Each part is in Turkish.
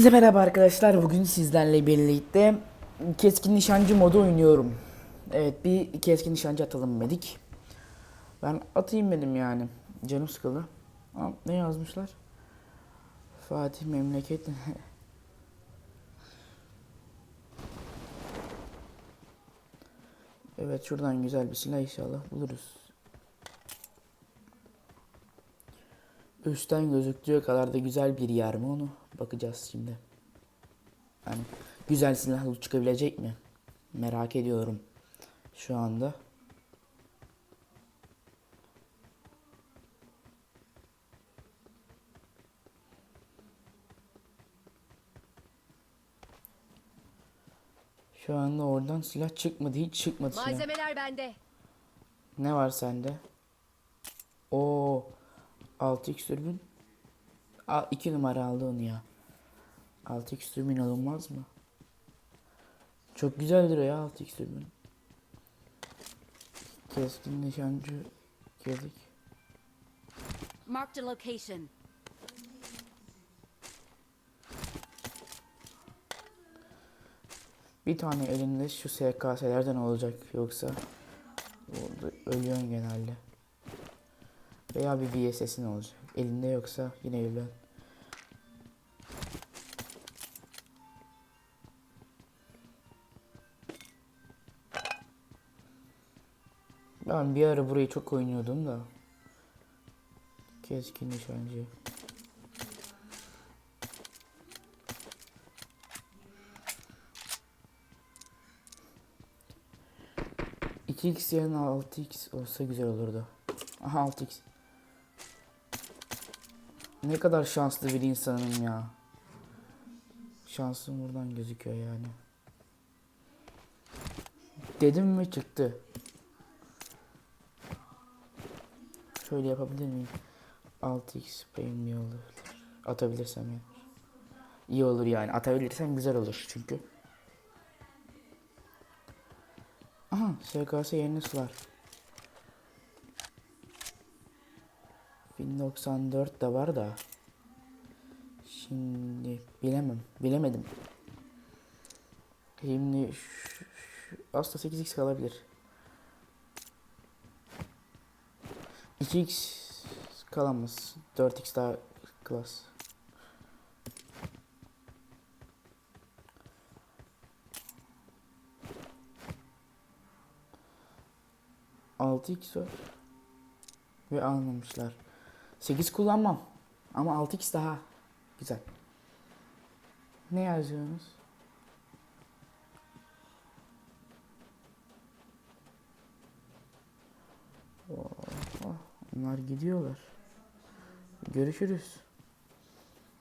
Hepinize merhaba arkadaşlar. Bugün sizlerle birlikte keskin nişancı modu oynuyorum. Evet bir keskin nişancı atalım dedik. Ben atayım dedim yani. Canım sıkıldı. Aa, ne yazmışlar? Fatih memleket. evet şuradan güzel bir silah inşallah buluruz. Üstten gözüktüğü kadar da güzel bir yer mi onu bakacağız şimdi. Yani güzel silahlı çıkabilecek mi? Merak ediyorum şu anda. Şu anda oradan silah çıkmadı. Hiç çıkmadı silah. Malzemeler bende. Ne var sende? O 6x dürbün. Aa 2 numara aldı onu ya. 6x dürbün alınmaz mı? Çok güzel duruyor ya 6x dürbün. Keskin nişancı girdik. Marked a location. Bir tane elinde şu SKS'lerden olacak yoksa orada ölüyorsun genelde. Veya bir VSS'in olacak. Elinde yoksa yine ölüyorsun. Ben bir ara burayı çok oynuyordum da. Keskin nişancı. X yerine 6x olsa güzel olurdu. Aha 6x. Ne kadar şanslı bir insanım ya. Şansım buradan gözüküyor yani. Dedim mi çıktı. Şöyle yapabilir miyim? 6x payım iyi olur. Atabilirsem yani. İyi olur yani. Atabilirsem güzel olur çünkü. Aha SKS yeni sular. 1094 da var da. Şimdi bilemem. Bilemedim. Şimdi şu, şu, aslında 8x kalabilir. 2x kalamaz. 4x daha klas. Altı x var. Ve almamışlar. 8 kullanmam. Ama 6x daha güzel. Ne yazıyorsunuz? Oh, oh, Onlar gidiyorlar. Görüşürüz.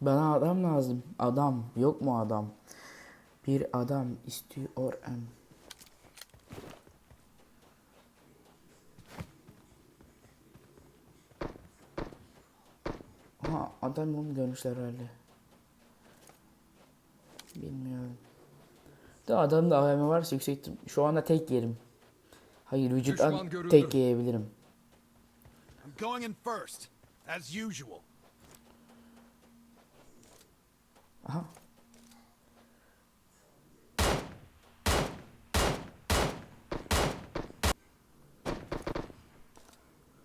Bana adam lazım. Adam. Yok mu adam? Bir adam istiyorum. Ha adam onu görmüşler herhalde. Bilmiyorum. Da adamda AVM varsa yüksek Şu anda tek yerim. Hayır vücuttan tek yiyebilirim. I'm going in first, as usual. Aha.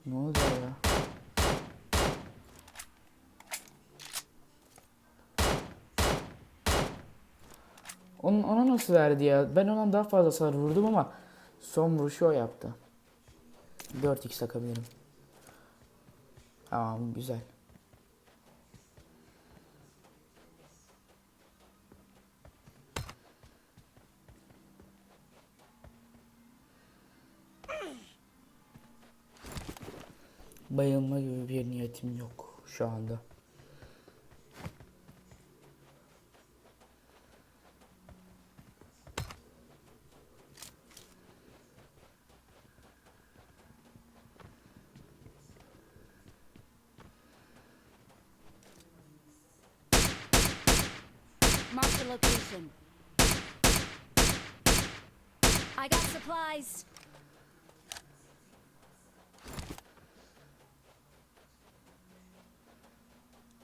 Ne ya? Onun, ona nasıl verdi ya? Ben ondan daha fazla hasar vurdum ama son vuruşu o yaptı. 4x takabilirim. Tamam güzel. Bayılma gibi bir niyetim yok şu anda. Marked a location. I got supplies.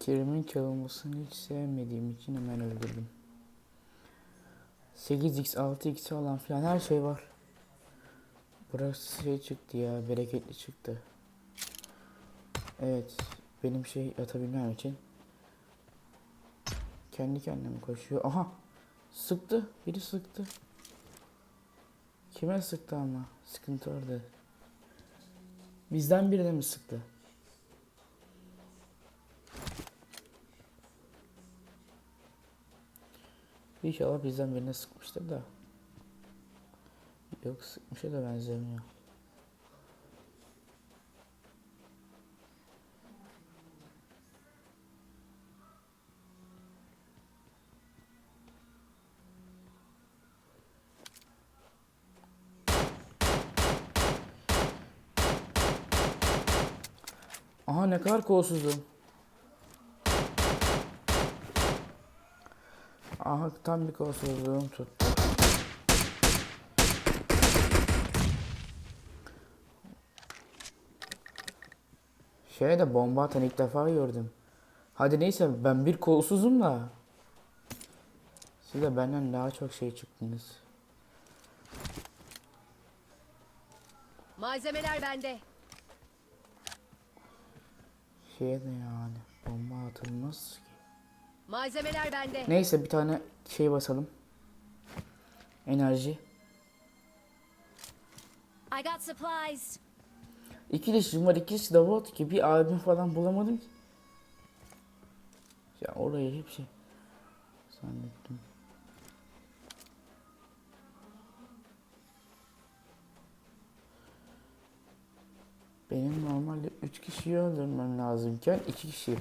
Kerim'in çalınmasını hiç sevmediğim için hemen öldürdüm. 8x, 6x olan filan her şey var. Burası şey çıktı ya, bereketli çıktı. Evet, benim şey atabilmem için kendi kendime koşuyor. Aha, sıktı, biri sıktı. Kime sıktı ama? Sıkıntı orada. Bizden birine mi sıktı? İnşallah bizden birine sıkmıştır da. Yok sıkmışa da benzemiyor. Aha ne kadar kolsuzum. Aha tam bir kolsuzluğum tuttu. Şeye de bomba atan ilk defa gördüm. Hadi neyse ben bir kolsuzum da. Siz de benden daha çok şey çıktınız. Malzemeler bende. Şeye de yani bomba atılmaz ki. Malzemeler bende. Neyse bir tane şey basalım. Enerji. I got supplies. İki leşim var ikisi de bot ki bir abim falan bulamadım ki. Ya orayı hep şey zannettim. Benim 3 kişiyi öldürmem lazımken 2 kişi.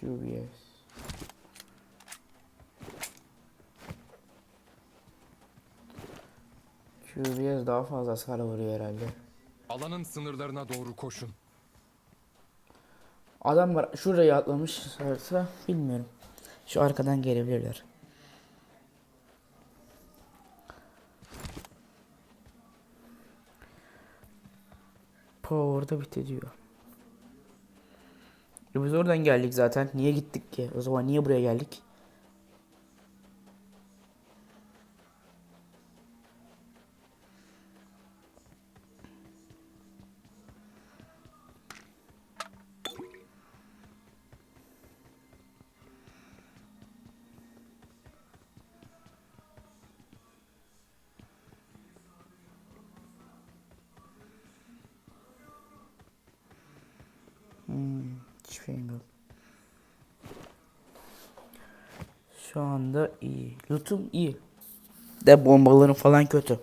QBS. QBS daha fazla hasar vuruyor herhalde. Alanın sınırlarına doğru koşun. Adam var şuraya atlamışlarsa bilmiyorum. Şu arkadan gelebilirler. Power'da bitti diyor. E biz oradan geldik zaten. Niye gittik ki? O zaman niye buraya geldik? Hiçbir şeyim yok. Şu anda iyi. Lootum iyi. De bombaların falan kötü.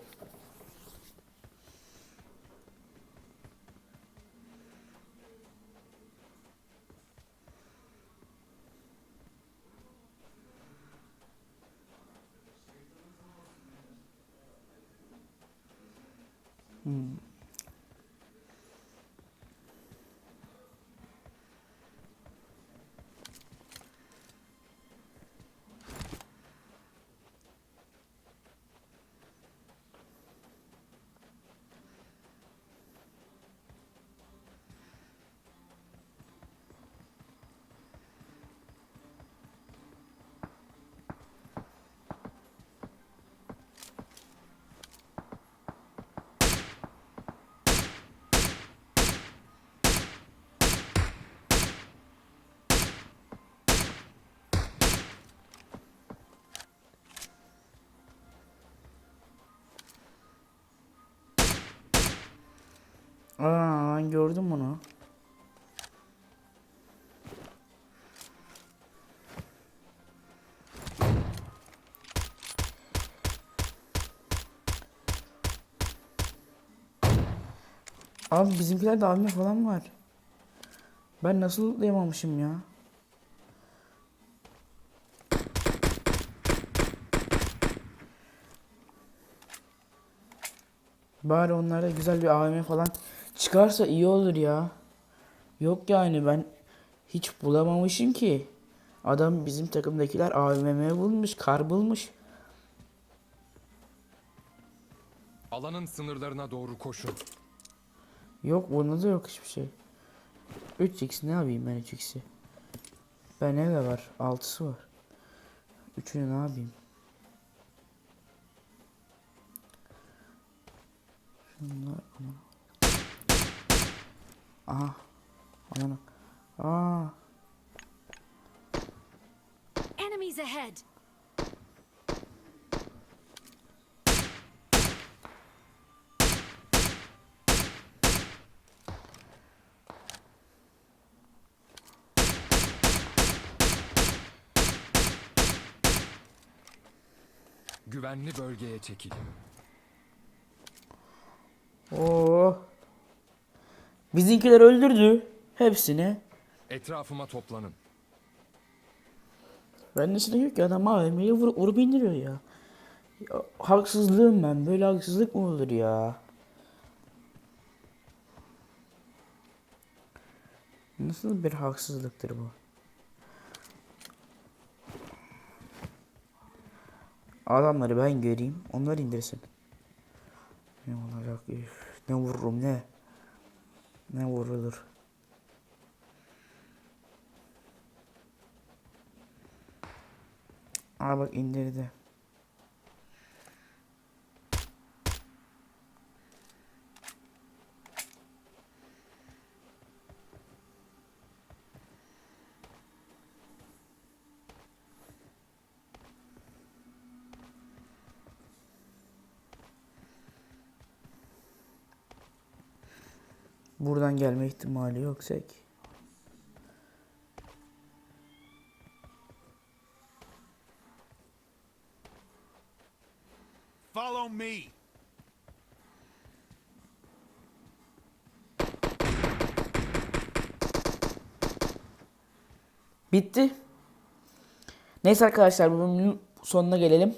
Hmm. Aa ben gördüm bunu. Abi bizimkiler de abime falan var. Ben nasıl lootlayamamışım ya? Bari onlarda güzel bir AVM falan çıkarsa iyi olur ya. Yok yani ben hiç bulamamışım ki. Adam bizim takımdakiler AVM bulmuş, kar bulmuş. Alanın sınırlarına doğru koşun. Yok bunda da yok hiçbir şey. 3x ne yapayım ben 3x'i? Ben ne var? 6'sı var. Üçünü ne yapayım? Şunlar aman. Aha. Aman. Aa. Enemies ahead. Güvenli bölgeye çekilin. Oo. Bizimkiler öldürdü hepsini. Etrafıma toplanın. Ben de silah yok ki adam AVM'yi vur, vurup indiriyor ya. ya. Haksızlığım ben. Böyle haksızlık mı olur ya? Nasıl bir haksızlıktır bu? Adamları ben göreyim. Onlar indirsin. Ne olacak? Üf, ne vururum ne? Ne vurulur? Aa bak indirdi. Buradan gelme ihtimali yüksek. Follow me. Bitti. Neyse arkadaşlar bu bölümün sonuna gelelim.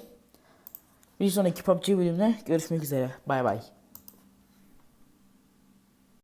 Bir sonraki PUBG bölümüne görüşmek üzere. Bay bay.